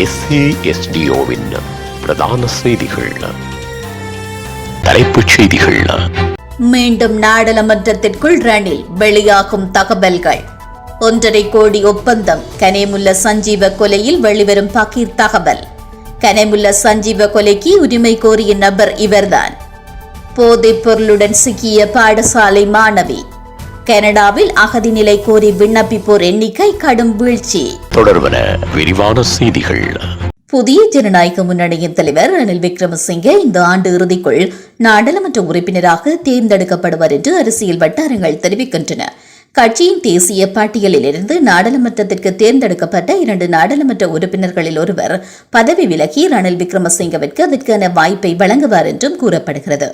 எஸ்ஏஎஸ்டிஓவின் பிரதான செய்திகள். தலைப்புச் செய்திகள். மீண்டும் நாடாளுமன்றத்திற்குள் ரணில் வெளியாகும் தகவல்கள். ஒன்றரை கோடி ஒப்பந்தம். கனேமுல்ல சஞ்சீவ கொலையில் வெளிவரும் பகீர் தகவல். கனேமுல்ல சஞ்சீவ கொலைக்கு உரிமை கோரிய நபர் இவர்தான். போதைப் பொருளுடன் சிக்கிய பாடசாலை மாணவி. கனடாவில் அகதி நிலை கோரி விண்ணப்பிப்போர் எண்ணிக்கை கடும் வீழ்ச்சி. தொடர்வன விரிவான செய்திகள். புதிய ஜனநாயக முன்னணியின் தலைவர் ரணில் விக்ரமசிங்கே இந்த ஆண்டு இறுதிக்குள் நாடாளுமன்ற உறுப்பினராக தேர்ந்தெடுக்கப்படுவார் என்று அரசியல் வட்டாரங்கள் தெரிவிக்கின்றன. கட்சியின் தேசிய பட்டியலிலிருந்து நாடாளுமன்றத்திற்கு தேர்ந்தெடுக்கப்பட்ட இரண்டு நாடாளுமன்ற உறுப்பினர்களில் ஒருவர் பதவி விலகி ரணில் விக்ரமசிங்கவிற்கு அதற்கான வாய்ப்பை வழங்குவார் என்றும் கூறப்படுகிறது.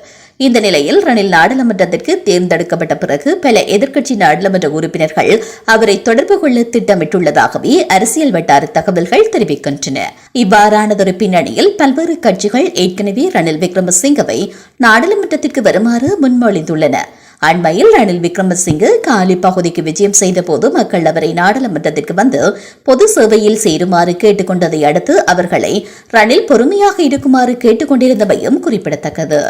இந்த நிலையில் ரணில் நாடாளுமன்றத்திற்கு தேர்ந்தெடுக்கப்பட்ட பிறகு பல எதிர்க்கட்சி நாடாளுமன்ற உறுப்பினர்கள் அவரை தொடர்பு கொள்ள திட்டமிட்டுள்ளதாகவே அரசியல் வட்டார தகவல்கள் தெரிவிக்கின்றன. இவ்வாறானதொரு பின்னணியில் பல்வேறு கட்சிகள் ஏற்கனவே ரணில் விக்ரமசிங்கவை நாடாளுமன்றத்திற்கு வருமாறு முன்மொழிந்துள்ளன. அண்மையில் ரணில் விக்ரமசிங்கு காலி பகுதிக்கு விஜயம் செய்தபோது மக்கள் அவரை நாடாளுமன்றத்திற்கு வந்து பொது சேவையில் சேருமாறு கேட்டுக்கொண்டதை அடுத்து அவர்களை ரணில் பொறுமையாக இருக்குமாறு கேட்டுக்கொண்டிருந்தமையும் குறிப்பிடத்தக்கது.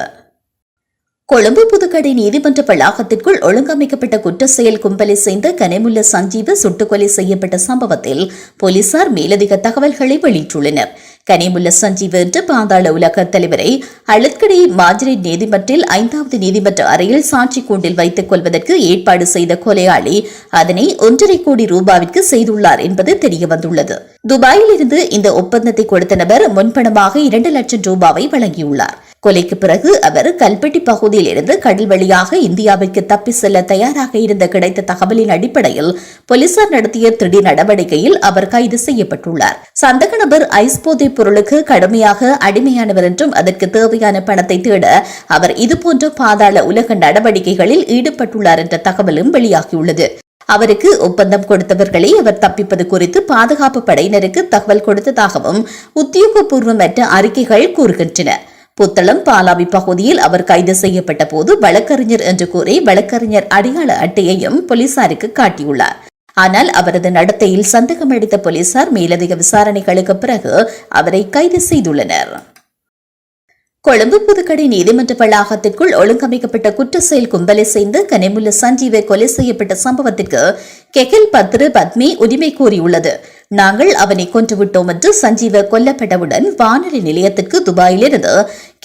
கொழும்பு புதுக்கடை நீதிமன்ற வளாகத்திற்குள் ஒழுங்கமைக்கப்பட்ட குற்ற செயல் கும்பலை சேர்ந்த கனிமுல்ல சஞ்சீவ சுட்டுக்கொலை செய்யப்பட்ட சம்பவத்தில் போலீசார் மேலதிக தகவல்களை வெளியிட்டுள்ளனர். கனிமுல்ல சஞ்சீவ் என்று பாதாள உலக தலைவரை அழுத்கடை மாஜிரேட் நீதிமன்றில் ஐந்தாவது நீதிமன்ற அறையில் சாட்சி கூண்டில் வைத்துக் கொள்வதற்கு ஏற்பாடு செய்த கொலையாளி அதனை ஒன்றரை கோடி ரூபாவிற்கு செய்துள்ளார் என்பது தெரியவந்துள்ளது. துபாயில் இருந்து இந்த ஒப்பந்தத்தை கொடுத்த நபர் முன்பணமாக இரண்டு லட்சம் ரூபாவை வழங்கியுள்ளார். கொலைக்கு பிறகு அவர் கல்பெட்டி பகுதியில் இருந்து கடல் வழியாக இந்தியாவிற்கு தப்பி செல்ல தயாராக இருந்த கிடைத்த தகவலின் அடிப்படையில் போலீசார் நடத்திய திடீர் நடவடிக்கையில் அவர் கைது செய்யப்பட்டுள்ளார். சந்தக நபர் ஐஸ் போதைப் பொருளுக்கு கடுமையாக அடிமையானவர் என்றும் அதற்கு தேவையான பணத்தை தேட அவர் இதுபோன்ற பாதாள உலக நடவடிக்கைகளில் ஈடுபட்டுள்ளார் என்ற தகவலும் வெளியாகியுள்ளது. அவருக்கு ஒப்பந்தம் கொடுத்தவர்களை அவர் தப்பிப்பது குறித்து பாதுகாப்பு படையினருக்கு தகவல் கொடுத்ததாகவும் உத்தியோகபூர்வமற்ற அறிக்கைகள் கூறுகின்றன. புத்தளம் பாலாவி பகுதியில் அவர் கைது செய்யப்பட்ட போது வழக்கறிஞர் என்று கூறி வழக்கறிஞர் அடையாள அட்டையையும் போலீசாருக்கு காட்டியுள்ளார். ஆனால் அவரது நடத்தையில் சந்தேகம் அளித்த போலீசார் மேலதிக விசாரணைகளுக்கு பிறகு அவரை கைது செய்துள்ளனர். கொழும்பு புதுக்கடை நீதிமன்ற வளாகத்திற்குள் ஒழுங்கமைக்கப்பட்ட குற்ற செயல் கும்பலை சேர்ந்து கனிமுல்ல சஞ்சீவை கொலை செய்யப்பட்ட சம்பவத்திற்கு கெகில் பத்ரு பத்மி உரிமை கோரியுள்ளது. நாங்கள் அவனை கொன்றுவிட்டோம் என்று சஞ்சீவ கொல்லப்பட்டவுடன் வானொலி நிலையத்திற்கு துபாயிலிருந்து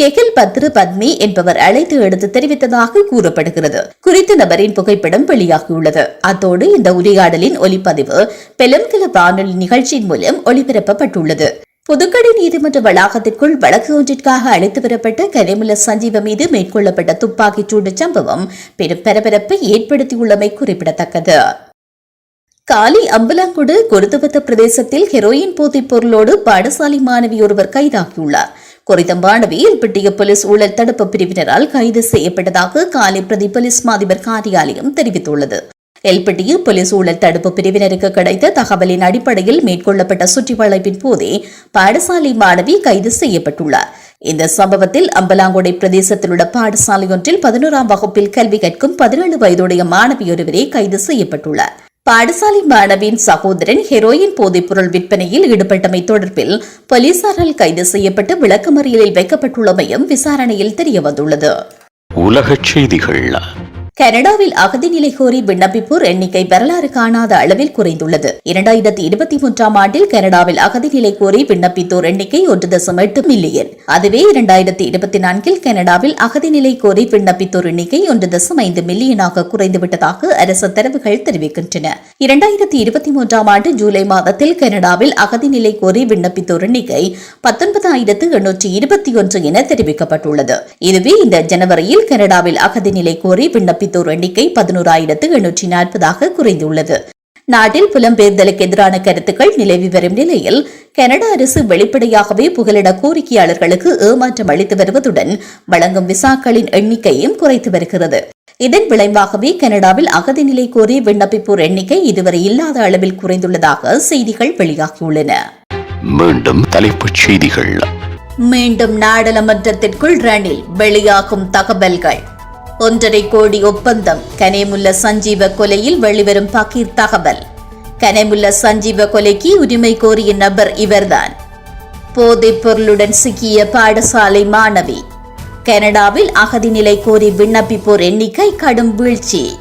கெகில் பத்ரு பத்மி என்பவர் அழைத்து எடுத்து தெரிவித்ததாக கூறப்படுகிறது. குறித்த நபரின் புகைப்படம் வெளியாகியுள்ளது. அத்தோடு இந்த உரையாடலின் ஒலிப்பதிவு பெலம்கில வானொலி நிகழ்ச்சியின் மூலம் ஒளிபரப்பப்பட்டுள்ளது. புதுக்கடை நீதிமன்ற வளாகத்திற்குள் வழக்கு ஒன்றிற்காக அழைத்து வரப்பட்ட கனிமுல்ல சஞ்சீவ மீது மேற்கொள்ளப்பட்ட துப்பாக்கிச் சூடு சம்பவம் பெரும் பரபரப்பை ஏற்படுத்தியுள்ளமை குறிப்பிடத்தக்கது. காலி அம்பலாங்குடு குருத்துவத்த பிரதேசத்தில் ஹெரோயின் போதைப் பொருளோடு பாடசாலை மாணவி ஒருவர் கைதாகியுள்ளார். குறித்த மாணவி எல்பிட்டிய போலீஸ் ஊழல் தடுப்பு பிரிவினரால் கைது செய்யப்பட்டதாக காலி பிரதி போலீஸ் மாதிபர் காரியாலயம் தெரிவித்துள்ளது. எல்பிட்டிய போலீஸ் ஊழல் தடுப்பு பிரிவினருக்கு கிடைத்த தகவலின் அடிப்படையில் மேற்கொள்ளப்பட்ட சுற்றிவளைப்பின் போதே பாடசாலை மாணவி கைது செய்யப்பட்டுள்ளார். இந்த சம்பவத்தில் அம்பலாங்குடை பிரதேசத்தில் உள்ள பாடசாலை ஒன்றில் பதினோராம் வகுப்பில் கல்வி கற்கும் பதினேழு வயதுடைய மாணவி ஒருவரே கைது செய்யப்பட்டுள்ளார். பாடசாலை மாணவியின் சகோதரன் ஹெரோயின் போதைப்பொருள் விற்பனையில் ஈடுபட்டமை தொடர்பில் போலீசாரால் கைது செய்யப்பட்டு விளக்கமறியலில் வைக்கப்பட்டுள்ளமையும் விசாரணையில் தெரியவந்துள்ளது. உலகச் செய்திகள் கனடாவில் அகதி நிலை கோரி விண்ணப்பிப்போர் எண்ணிக்கை வரலாறு காணாத அளவில் குறைந்துள்ளது. இரண்டாயிரத்தி இருபத்தி மூன்றாம் ஆண்டில் கனடாவில் அகதி நிலை கோரி விண்ணப்பித்தோர் எண்ணிக்கை ஒன்று தசம் எட்டு மில்லியன். அதுவே இரண்டாயிரத்தி இருபத்தி நான்கில் கனடாவில் அகதி நிலை கோரி விண்ணப்பித்தோர் எண்ணிக்கை ஒன்று தசம் ஐந்து மில்லியனாக குறைந்துவிட்டதாக அரசு தரவுகள் தெரிவிக்கின்றன. இரண்டாயிரத்தி இருபத்தி மூன்றாம் ஆண்டு ஜூலை மாதத்தில் கனடாவில் அகதி நிலை கோரி விண்ணப்பித்தோர் எண்ணிக்கை பத்தொன்பதாயிரத்து எண்ணூற்றி இருபத்தி ஒன்று என தெரிவிக்கப்பட்டுள்ளது. இதுவே இந்த ஜனவரியில் கனடாவில் அகதி நிலை கோரி விண்ணப்பித்தோர் எண்ணிக்கை பதினோராயிரத்து எண்ணூற்றி நாற்பதாக குறைந்துள்ளது. நாட்டில் புலம்பெயர்தலுக்கு எதிரான கருத்துக்கள் நிலவி வரும் நிலையில் கனடா அரசு வெளிப்படையாகவே புகலிட கோரிக்கையாளர்களுக்கு ஏமாற்றம் அளித்து வருவதுடன் வழங்கும் விசாக்களின் எண்ணிக்கையும் குறைத்து வருகிறது. இதன் விளைவாகவே கனடாவில் அகதி நிலை கோரி விண்ணப்பிப்போர் எண்ணிக்கை இதுவரை இல்லாத அளவில் குறைந்துள்ளதாக செய்திகள் வெளியாகியுள்ளன. மீண்டும் தலைப்புச் செய்திகள். மீண்டும் நாடாளுமன்றத்திற்குள் ரணில் வெளியாகும் தகவல்கள். ஒன்றரை கோடி ஒப்பந்தம். கனேமுல்ல சஞ்சீவ கொலையில் வெளிவரும் பகீர் தகவல். கனேமுல்ல சஞ்சீவ கொலைக்கு உரிமை கோரிய நபர் இவர்தான். போதைப் பொருளுடன் சிக்கிய பாடசாலை மாணவி. கனடாவில் அகதி நிலை கோரி விண்ணப்பிப்போர் எண்ணிக்கை கடும் வீழ்ச்சி.